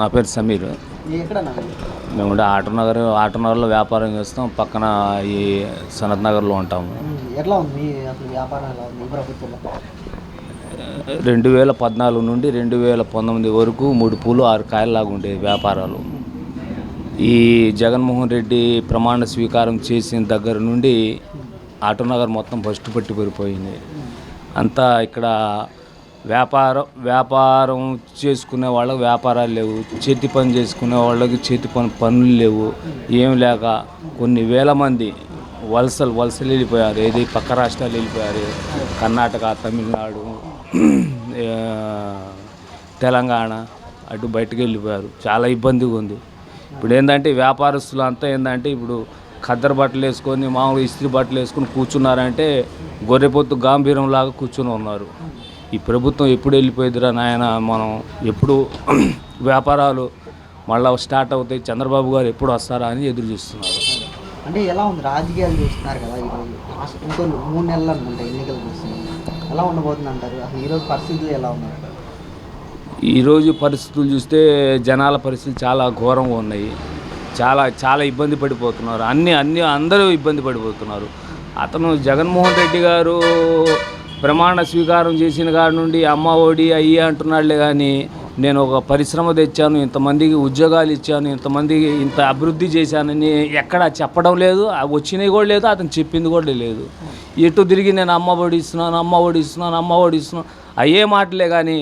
నా పేరు సమీర్. మేము ఉండే ఆటోనగర్ ఆటోనగర్లో వ్యాపారం చేస్తాం పక్కన ఈ సనత్ నగర్లో ఉంటాము. రెండు వేల పద్నాలుగు నుండి రెండు వేల పంతొమ్మిది వరకు మూడు పూలు ఆరు కాయలలాగా ఉండేవి వ్యాపారాలు. ఈ జగన్మోహన్ రెడ్డి ప్రమాణ స్వీకారం చేసిన దగ్గర నుండి ఆటోనగర్ మొత్తం ఫస్ట్ పట్టి పడిపోయింది అంతా ఇక్కడ వ్యాపారం వ్యాపారం చేసుకునే వాళ్ళకి వ్యాపారాలు లేవు. చేతి పని చేసుకునే వాళ్ళకి చేతి పని పనులు లేవు. ఏం లేక కొన్ని వేల మంది వలసలు వలసలు వెళ్ళిపోయారు. ఏది పక్క రాష్ట్రాలు వెళ్ళిపోయారు. కర్ణాటక తమిళనాడు తెలంగాణ అటు బయటకు వెళ్ళిపోయారు. చాలా ఇబ్బందిగా ఉంది. ఇప్పుడు ఏంటంటే వ్యాపారస్తులు అంతా ఏంటంటే ఇప్పుడు ఖద్దరు బట్టలు వేసుకొని మామూలు ఇస్త్రీ బట్టలు వేసుకొని కూర్చున్నారంటే గొర్రెపొత్తు గాంభీరం లాగా కూర్చుని ఉన్నారు. ఈ ప్రభుత్వం ఎప్పుడు వెళ్ళిపోయిద్దిరా నాయన? మనం ఎప్పుడు వ్యాపారాలు మళ్ళీ స్టార్ట్ అవుతాయి చంద్రబాబు గారు ఎప్పుడు వస్తారా అని ఎదురు చూస్తున్నారు. అంటే ఎలా ఉంది? రాజకీయాలు చూస్తున్నారు కదా ఈరోజు ఇంకో మూడు నెలలు అనుకుంటా ఎన్నికలు చూస్తున్నాయి ఎలా ఉండబోతుంది అంటారు అసలు ఈరోజు పరిస్థితులు ఎలా ఉన్నాయి? ఈరోజు పరిస్థితులు చూస్తే జనాల పరిస్థితులు చాలా ఘోరంగా ఉన్నాయి. చాలా చాలా ఇబ్బంది పడిపోతున్నారు. అన్ని అన్ని అందరూ ఇబ్బంది పడిపోతున్నారు. అతను జగన్మోహన్ రెడ్డి గారు ప్రమాణ స్వీకారం చేసిన కాడి నుండి అమ్మ ఒడి అయ్యి అంటున్నాడులే కానీ నేను ఒక పరిశ్రమ తెచ్చాను ఇంతమందికి ఉద్యోగాలు ఇచ్చాను ఇంతమందికి ఇంత అభివృద్ధి చేశానని ఎక్కడా చెప్పడం లేదు వచ్చినవి కూడా లేదు అతను చెప్పింది కూడా లేదు. ఎటు తిరిగి నేను అమ్మ ఓడిస్తున్నాను అమ్మ ఓడిస్తున్నాను అమ్మ ఓడిస్తున్నాను అయ్యే మాటలే కానీ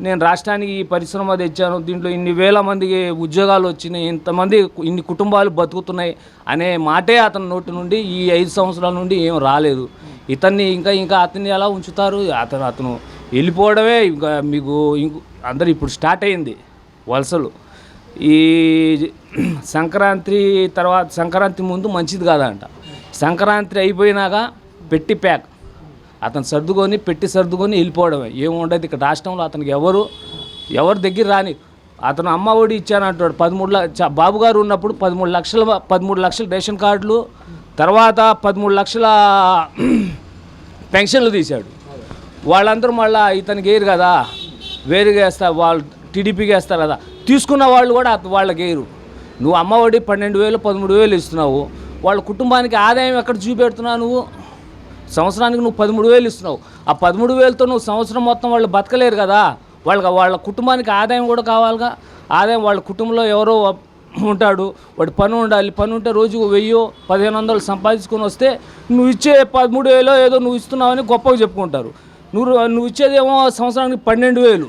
నేను రాష్ట్రానికి ఈ పరిశ్రమ తెచ్చాను దీంట్లో ఇన్ని వేల మందికి ఉద్యోగాలు వచ్చినాయి ఇంతమంది ఇన్ని కుటుంబాలు బతుకుతున్నాయి అనే మాటే అతని నోటి నుండి ఈ ఐదు సంవత్సరాల నుండి ఏం రాలేదు. ఇతన్ని ఇంకా ఇంకా అతన్ని ఎలా ఉంచుతారు? అతను అతను వెళ్ళిపోవడమే ఇంకా మీకు అందరు ఇప్పుడు స్టార్ట్ అయింది వలసలు. ఈ సంక్రాంతి తర్వాత సంక్రాంతి ముందు మంచిది కాదంట. సంక్రాంతి అయిపోయినాక పెట్టి ప్యాక్. అతను సర్దుకొని పెట్టి సర్దుకొని వెళ్ళిపోవడమే. ఏముండదు ఇక్కడ రాష్ట్రంలో అతనికి ఎవరు ఎవరి దగ్గర రాని. అతను అమ్మ ఒడి ఇచ్చానంటాడు పదమూడు లక్ష బాబు గారు ఉన్నప్పుడు పదమూడు లక్షల పదమూడు లక్షల రేషన్ కార్డులు తర్వాత పదమూడు లక్షల పెన్షన్లు తీశాడు. వాళ్ళందరూ మళ్ళీ ఇతనికి వేయరు కదా వేరుగా వేస్తారు వాళ్ళు టీడీపీకి వేస్తారు కదా తీసుకున్న వాళ్ళు కూడా వాళ్ళకి వేయరు నువ్వు అమ్మఒడి పన్నెండు వేలు పదమూడు వేలు ఇస్తున్నావు. వాళ్ళ కుటుంబానికి ఆదాయం ఎక్కడ చూపెడుతున్నావు నువ్వు? సంవత్సరానికి నువ్వు పదమూడు వేలు ఇస్తున్నావు. ఆ పదమూడు వేలతో నువ్వు సంవత్సరం మొత్తం వాళ్ళు బతకలేరు కదా. వాళ్ళకి వాళ్ళ కుటుంబానికి ఆదాయం కూడా కావాలిగా. ఆదాయం వాళ్ళ కుటుంబంలో ఎవరో ఉంటాడు. వాడి పని ఉండాలి. పని ఉంటే రోజుకు వెయ్యో పదిహేను వందలు సంపాదించుకొని వస్తే నువ్వు ఇచ్చే పదమూడు వేలో ఏదో నువ్వు ఇస్తున్నావని గొప్పగా చెప్పుకుంటారు. నువ్వు నువ్వు ఇచ్చేదేమో సంవత్సరానికి పన్నెండు వేలు.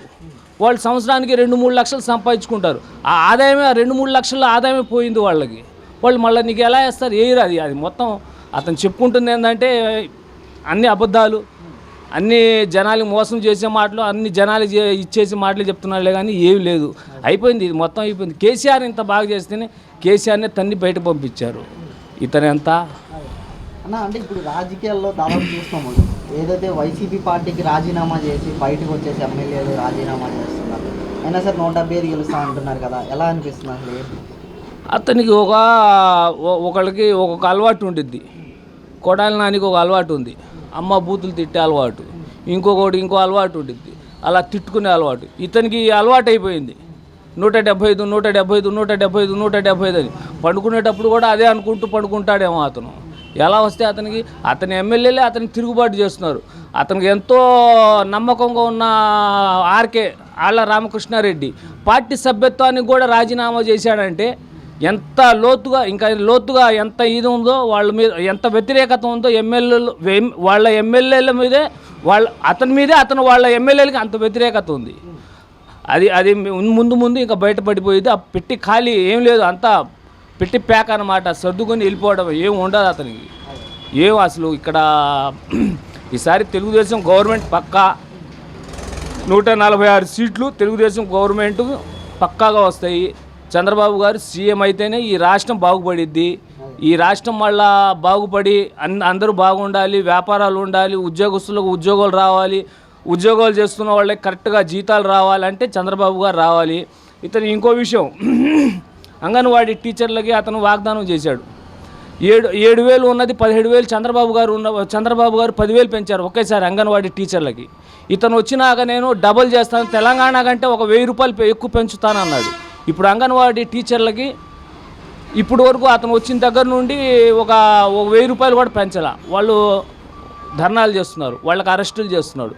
వాళ్ళు సంవత్సరానికి రెండు మూడు లక్షలు సంపాదించుకుంటారు. ఆ ఆదాయమే ఆ రెండు మూడు లక్షల ఆదాయమే పోయింది వాళ్ళకి. వాళ్ళు మళ్ళీ నీకు ఎలా వేస్తారు? వేయరు అది అది మొత్తం అతను చెప్పుకుంటుంది ఏంటంటే అన్ని అబద్ధాలు. అన్ని జనాలు మోసం చేసే మాటలు అన్ని జనాలు చే- ఇచ్చేసే మాటలు చెప్తున్నాడులే కానీ ఏమి లేదు. అయిపోయింది ఇది మొత్తం అయిపోయింది. కేసీఆర్ ఇంత బాగా చేస్తేనే కేసీఆర్నే తన్ని బయట పంపించారు. ఇతను ఎంత? అన్న అంటే ఇప్పుడు రాజకీయాల్లో దాదాపు చూస్తున్నాము ఏదైతే వైసీపీ పార్టీకి రాజీనామా చేసి బయటకు వచ్చేసి ఎమ్మెల్యేలు రాజీనామా చేస్తున్నారు. అయినా సరే నూట డెబ్బై ఐదు గెలుస్తా అంటున్నారు కదా ఎలా అనిపిస్తుంది అసలు ఏంటి? అతనికి ఒక ఒకళ్ళకి ఒక్కొక్క అలవాటు ఉండిద్ది. కొడాలి నానికి ఒక అలవాటు ఉంది. అమ్మ బూతులు తిట్టే అలవాటు. ఇంకొకటి ఇంకో అలవాటు ఉంటుంది అలా తిట్టుకునే అలవాటు. ఇతనికి అలవాటు అయిపోయింది. నూట డెబ్బై ఐదు నూట డెబ్బై ఐదు నూట డెబ్బై ఐదు నూట డెబ్బై ఐదు అని. పండుకునేటప్పుడు కూడా అదే అనుకుంటూ పండుకుంటాడేమో అతను. ఎలా వస్తే అతనికి? అతని ఎమ్మెల్యేలే అతనికి తిరుగుబాటు చేస్తున్నారు. అతనికి ఎంతో నమ్మకంగా ఉన్న ఆర్కే ఆళ్ళ రామకృష్ణారెడ్డి పార్టీ సభ్యత్వానికి కూడా రాజీనామా చేశాడంటే ఎంత లోతుగా ఇంకా లోతుగా ఎంత ఇది ఉందో వాళ్ళ మీద ఎంత వ్యతిరేకత ఉందో ఎమ్మెల్యేలు వాళ్ళ ఎమ్మెల్యేల మీదే వాళ్ళ అతని మీదే అతను వాళ్ళ ఎమ్మెల్యేలకి అంత వ్యతిరేకత ఉంది. అది అది ముందు ముందు ఇంకా బయటపడిపోయింది ఆ పెట్టి ఖాళీ ఏం లేదు అంతా పెట్టి ప్యాక్ అనమాట సర్దుకొని వెళ్ళిపోవడం ఏం ఉండదు అతనికి. ఏం అసలు ఇక్కడ ఈసారి తెలుగుదేశం గవర్నమెంట్ పక్కా నూట నలభై ఆరు సీట్లు తెలుగుదేశం గవర్నమెంట్ పక్కాగా వస్తాయి. చంద్రబాబు గారు సీఎం అయితేనే ఈ రాష్ట్రం బాగుపడిద్ది. ఈ రాష్ట్రం మళ్ళా బాగుపడి అన్ అందరూ బాగుండాలి వ్యాపారాలు ఉండాలి ఉద్యోగస్తులకు ఉద్యోగాలు రావాలి ఉద్యోగాలు చేస్తున్న వాళ్ళకి కరెక్ట్గా జీతాలు రావాలంటే చంద్రబాబు గారు రావాలి. ఇతను ఇంకో విషయం అంగన్వాడీ టీచర్లకి అతను వాగ్దానం చేశాడు. ఏడు ఏడు వేలు ఉన్నది పదిహేడు వేలు చంద్రబాబు గారు ఉన్న చంద్రబాబు గారు పదివేలు పెంచారు ఒకేసారి అంగన్వాడీ టీచర్లకి. ఇతను వచ్చినాక నేను డబుల్ చేస్తాను తెలంగాణ కంటే ఒక వెయ్యి రూపాయలు పె- ఎక్కువ పెంచుతానన్నాడు. ఇప్పుడు అంగన్వాడీ టీచర్లకి ఇప్పుడు వరకు అతను వచ్చిన దగ్గర నుండి ఒక వెయ్యి రూపాయలు కూడా పెంచాల. వాళ్ళు ధర్నాలు చేస్తున్నారు. వాళ్ళకి అరెస్టులు చేస్తున్నాడు.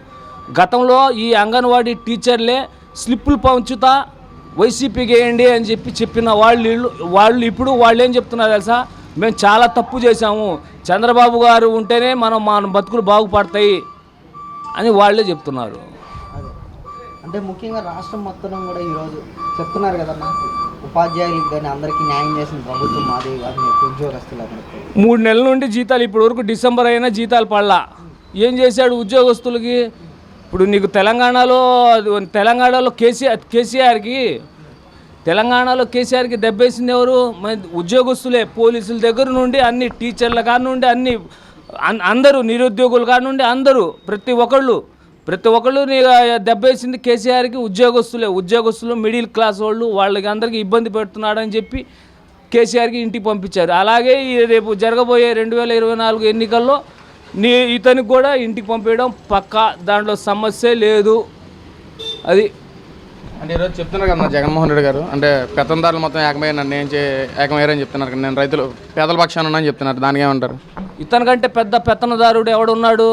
గతంలో ఈ అంగన్వాడీ టీచర్లే స్లిప్పులు పంచుతా వైసీపీకి వేయండి అని చెప్పి చెప్పిన వాళ్ళు వాళ్ళు ఇప్పుడు వాళ్ళు ఏం చెప్తున్నారు తెలుసా? మేము చాలా తప్పు చేశాము. చంద్రబాబు గారు ఉంటేనే మనం మన బతుకులు బాగుపడతాయి అని వాళ్ళే చెప్తున్నారు. అంటే ముఖ్యంగా రాష్ట్రం మొత్తం కూడా ఈరోజు చెప్తున్నారు కదన్నా ఉపాధ్యాయులకు కానీ అందరికీ న్యాయం చేసిన ప్రభుత్వం మాది కానీ ఉద్యోగస్తులందరికీ మూడు నెలల నుండి జీతాలు ఇప్పటి వరకు డిసెంబర్ అయినా జీతాలు పడలా. ఏం చేశాడు ఉద్యోగస్తులకి? ఇప్పుడు నీకు తెలంగాణలో తెలంగాణలో కేసీఆర్ కేసీఆర్కి తెలంగాణలో కేసీఆర్కి దెబ్బేసింది ఎవరు? ఉద్యోగస్తులే పోలీసుల దగ్గర నుండి అన్ని టీచర్ల కానుండి అన్ని అన్- అందరూ నిరుద్యోగుల కానుండి అందరూ ప్రతి ఒక్కళ్ళు ప్రతి ఒక్కళ్ళు నీ దెబ్బేసింది కేసీఆర్కి ఉద్యోగస్తులే. ఉద్యోగస్తులు మిడిల్ క్లాస్ వాళ్ళు వాళ్ళకి అందరికీ ఇబ్బంది పెడుతున్నాడని చెప్పి కేసీఆర్కి ఇంటికి పంపించారు. అలాగే ఈ రేపు జరగబోయే రెండు వేల ఇరవై నాలుగు ఎన్నికల్లో నీ ఇతనికి కూడా ఇంటికి పంపించడం పక్కా. దాంట్లో సమస్య లేదు. అది అంటే ఈరోజు చెప్తున్నారు కదా జగన్మోహన్ రెడ్డి గారు. అంటే పెత్తందారులు మొత్తం ఏకమయ్యారు నన్ను ఏం చే ఏకమయ్యారని చెప్తున్నారు కదా. నేను రైతులు పేదల పక్షాన ఉన్నానని చెప్తున్నారు. దానికి ఏమంటారు? ఇతనికంటే పెద్ద పెత్తనదారుడు ఎవడున్నాడు?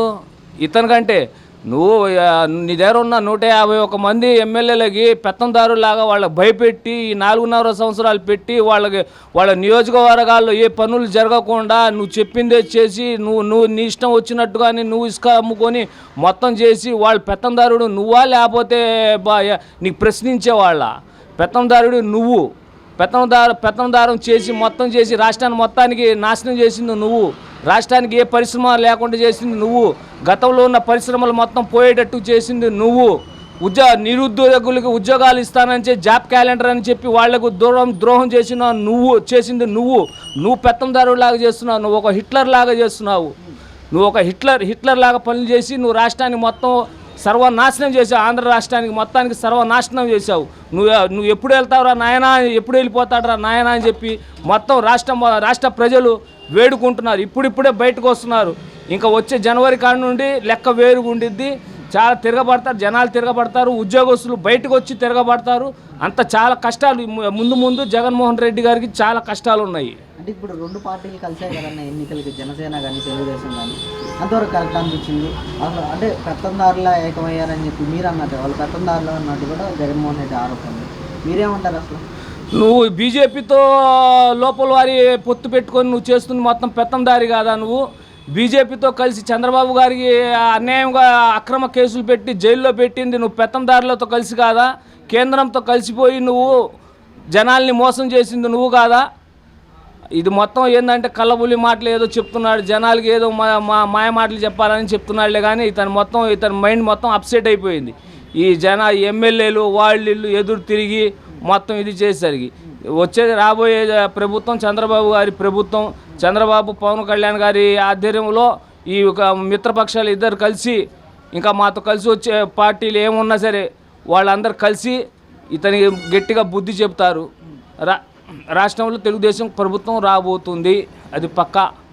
ఇతనికంటే నువ్వు నీ దగ్గర ఉన్న నూట యాభై ఒక మంది ఎమ్మెల్యేలకి పెత్తందారులాగా వాళ్ళకి భయపెట్టి ఈ నాలుగున్నర సంవత్సరాలు పెట్టి వాళ్ళకి వాళ్ళ నియోజకవర్గాల్లో ఏ పనులు జరగకుండా నువ్వు చెప్పిందే చేసి నువ్వు నువ్వు నీ ఇష్టం వచ్చినట్టుగాని నువ్వు ఇసుక అమ్ముకొని మొత్తం చేసి వాళ్ళ పెత్తందారుడు నువ్వా లేకపోతే బా నీకు ప్రశ్నించే వాళ్ళ? పెత్తందారుడు నువ్వు. పెత్తనదారు పెత్తనదారం చేసి మొత్తం చేసి రాష్ట్రాన్ని మొత్తానికి నాశనం చేసింది నువ్వు. రాష్ట్రానికి ఏ పరిశ్రమ లేకుండా చేసింది నువ్వు. గతంలో ఉన్న పరిశ్రమలు మొత్తం పోయేటట్టు చేసింది నువ్వు. ఉద్యో నిరుద్యోగులకు ఉద్యోగాలు ఇస్తానని చెప్పి జాబ్ క్యాలెండర్ అని చెప్పి వాళ్ళకు దూరం ద్రోహం చేసిన నువ్వు చేసింది నువ్వు. నువ్వు పెత్తందారులాగా చేస్తున్నావు నువ్వు ఒక హిట్లర్ లాగా చేస్తున్నావు. నువ్వు ఒక హిట్లర్ హిట్లర్ లాగా పనులు చేసి నువ్వు రాష్ట్రాన్ని మొత్తం సర్వనాశనం చేసావు ఆంధ్ర రాష్ట్రానికి మొత్తానికి సర్వనాశనం చేసావు నువ్వు నువ్వు ఎప్పుడు వెళ్తావురా నాయనా ఎప్పుడు వెళ్ళిపోతాడురా నాయనా అని చెప్పి మొత్తం రాష్ట్రం రాష్ట్ర ప్రజలు వేడుకుంటున్నారు. ఇప్పుడిప్పుడే బయటకు వస్తున్నారు. ఇంకా వచ్చే జనవరి కాడి నుండి లెక్క వేరుగా ఉండిద్ది చాలా తిరగబడతారు జనాలు తిరగబడతారు ఉద్యోగస్తులు బయటకు వచ్చి తిరగబడతారు. అంత చాలా కష్టాలు. ముందు ముందు జగన్మోహన్ రెడ్డి గారికి చాలా కష్టాలు ఉన్నాయి అంటే ఇప్పుడు రెండు పార్టీలు కలిసాయి కదన్న ఎన్నికలకి జనసేన కానీ తెలుగుదేశం కానీ అంతవరకు కరెక్ట్ అనిపించింది? అసలు అంటే పెత్తందారులా ఏకమయ్యారని చెప్పి మీరు అన్నట్టు వాళ్ళు పెత్తందారులు అన్నట్టు కూడా జగన్మోహన్ రెడ్డి ఆరోపణ మీరేమంటారు అసలు? నువ్వు బీజేపీతో లోపల వారి పొత్తు పెట్టుకొని నువ్వు చేస్తుంది మొత్తం పెత్తందారి కాదా నువ్వు? బీజేపీతో కలిసి చంద్రబాబు గారికి అన్యాయంగా అక్రమ కేసులు పెట్టి జైల్లో పెట్టింది నువ్వు పెత్తందారులతో కలిసి కాదా? కేంద్రంతో కలిసిపోయి నువ్వు జనాల్ని మోసం చేసింది నువ్వు కాదా? ఇది మొత్తం ఏంటంటే కళ్ళబుల్లి మాటలు ఏదో చెప్తున్నాడు జనాలకి ఏదో మా మా మాయ మాటలు చెప్పాలని చెప్తున్నాడులే కానీ ఇతను మొత్తం ఇతని మైండ్ మొత్తం అప్సెట్ అయిపోయింది. ఈ జన ఎమ్మెల్యేలు వాళ్ళు ఎదురు తిరిగి మొత్తం ఇది చేసేసరికి. వచ్చేది రాబోయే ప్రభుత్వం చంద్రబాబు గారి ప్రభుత్వం చంద్రబాబు పవన్ కళ్యాణ్ గారి ఆధ్వర్యంలో ఈ ఒక మిత్రపక్షాలు ఇద్దరు కలిసి ఇంకా మాతో కలిసి వచ్చే పార్టీలు ఏమున్నా సరే వాళ్ళందరూ కలిసి ఇతనికి గట్టిగా బుద్ధి చెప్తారు. రా రాష్ట్రంలో తెలుగుదేశం ప్రభుత్వం రాబోతుంది. అది పక్కా.